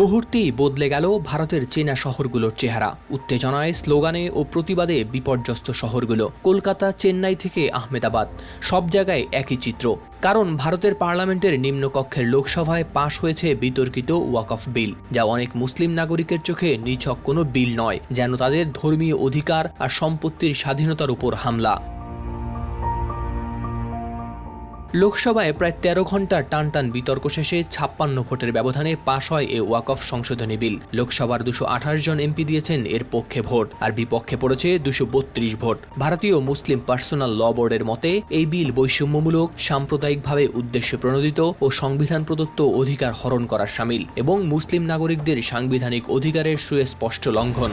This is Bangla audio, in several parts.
মুহূর্তেই বদলে গেল ভারতের চেনা শহরগুলোর চেহারা। উত্তেজনায়, স্লোগানে ও প্রতিবাদে বিপর্যস্ত শহরগুলো, কলকাতা, চেন্নাই থেকে আহমেদাবাদ, সব জায়গায় একই চিত্র। কারণ ভারতের পার্লামেন্টের নিম্নকক্ষের লোকসভায় পাশ হয়েছে বিতর্কিত ওয়াকফ বিল, যা অনেক মুসলিম নাগরিকের চোখে নিছক কোনো বিল নয়, যেন তাদের ধর্মীয় অধিকার আর সম্পত্তির স্বাধীনতার উপর হামলা। লোকসভায় প্রায় তেরো ঘণ্টার টান টান বিতর্ক শেষে ছাপ্পান্ন ভোটের ব্যবধানে পাশ হয় এ ওয়াকফ সংশোধনী বিল। লোকসভার দুশো আঠাশ জন এমপি দিয়েছেন এর পক্ষে ভোট, আর বিপক্ষে পড়েছে দুশো বত্রিশ ভোট। ভারতীয় মুসলিম পার্সোনাল ল বোর্ডের মতে, এই বিল বৈষম্যমূলক, সাম্প্রদায়িকভাবে উদ্দেশ্যে প্রণোদিত ও সংবিধান প্রদত্ত অধিকার হরণ করার সামিল এবং মুসলিম নাগরিকদের সাংবিধানিক অধিকারের সুস্পষ্ট লঙ্ঘন।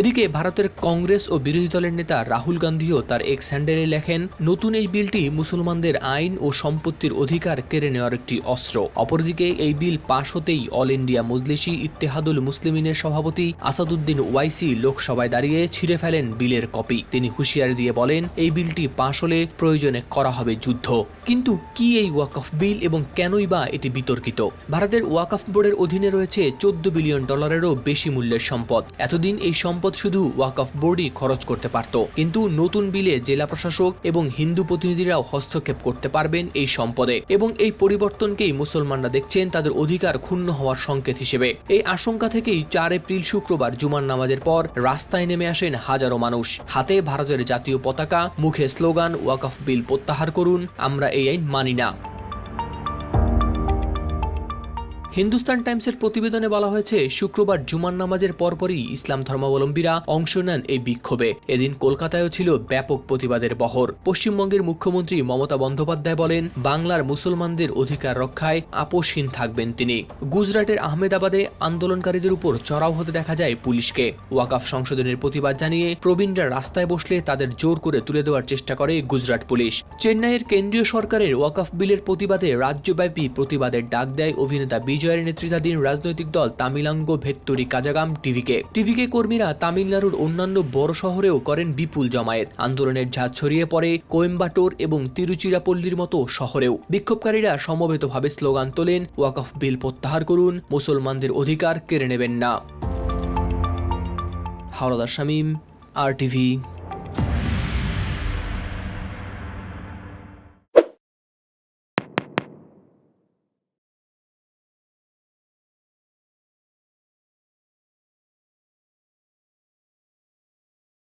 এদিকে ভারতের কংগ্রেস ও বিরোধী দলের নেতা রাহুল গান্ধীও তার এক স্যান্ডেলে লেখেন, নতুন এই বিলটি মুসলমানদের আইন ও সম্পত্তির অধিকার কেড়ে নেওয়ার একটি অস্ত্র। অপরদিকে এই বিল পাশ হতেই অল ইন্ডিয়া মজলিসি ইত্তেহাদুল মুসলিমিনের সভাপতি আসাদুদ্দিন ওয়াইসি লোকসভায় দাঁড়িয়ে ছিঁড়ে ফেলেন বিলের কপি। তিনি হুঁশিয়ারি দিয়ে বলেন, এই বিলটি পাশ হলে প্রয়োজনে করা হবে যুদ্ধ। কিন্তু কি এই ওয়াকফ বিল এবং কেনই বা এটি বিতর্কিত? ভারতের ওয়াকফ বোর্ডের অধীনে রয়েছে চোদ্দ বিলিয়ন ডলারেরও বেশি মূল্যের সম্পদ। এতদিন এই সম্পদ শুধু ওয়াকফ বোর্ডই খরচ করতে পারত। কিন্তু নতুন বিলে জেলা প্রশাসক এবং হিন্দু প্রতিনিধিরাও হস্তক্ষেপ করতে পারবেন এই সম্পদে। এবং এই পরিবর্তনকেই মুসলমানরা দেখছেন তাদের অধিকার ক্ষুণ্ণ হওয়ার সংকেত হিসেবে। এই আশঙ্কা থেকেই চার এপ্রিল শুক্রবার জুমার নামাজের পর রাস্তায় নেমে আসেন হাজারো মানুষ। হাতে ভারতের জাতীয় পতাকা, মুখে স্লোগান ওয়াকফ বিল প্রত্যাহার করুন, আমরা এই আইন মানি না। হিন্দুস্তান টাইমসের প্রতিবেদনে বলা হয়েছে, শুক্রবার জুমার নামাজের পরপরই ইসলাম ধর্মাবলম্বীরা অংশ নেন এই বিক্ষোভে। এদিন কলকাতায়ও ছিল ব্যাপক প্রতিবাদের বহর। পশ্চিমবঙ্গের মুখ্যমন্ত্রী মমতা বন্দ্যোপাধ্যায় বলেন, বাংলার মুসলমানদের অধিকার রক্ষায় আপোষহীন থাকবেন তিনি। গুজরাটের আহমেদাবাদে আন্দোলনকারীদের উপর চড়াও হতে দেখা যায় পুলিশকে। ওয়াকাফ সংশোধনের প্রতিবাদ জানিয়ে প্রবীণরা রাস্তায় বসলে তাদের জোর করে তুলে দেওয়ার চেষ্টা করে গুজরাট পুলিশ। চেন্নাইয়ের কেন্দ্রীয় সরকারের ওয়াকাফ বিলের প্রতিবাদে রাজ্যব্যাপী প্রতিবাদের ডাক দেয় অভিনেতা বিজয়ের নেতৃত্বাধীন রাজনৈতিক দল তামিলাঙ্গ ভেত্তরি কাজাগাম টিভিকে। টিভিকে কর্মীরা তামিলনাড়ুর অন্যান্য বড় শহরেও করেন বিপুল জমায়েত। আন্দোলনের ঝাঁজ ছড়িয়ে পড়ে কোয়েম্বাটোর এবং তিরুচিরাপল্লির মতো শহরেও। বিক্ষোভকারীরা সমবেতভাবে স্লোগান তোলেন, ওয়াকফ বিল প্রত্যাহার করুন, মুসলমানদের অধিকার কেড়ে নেবেন না। হাওড়াদার শামীম, আর টিভি।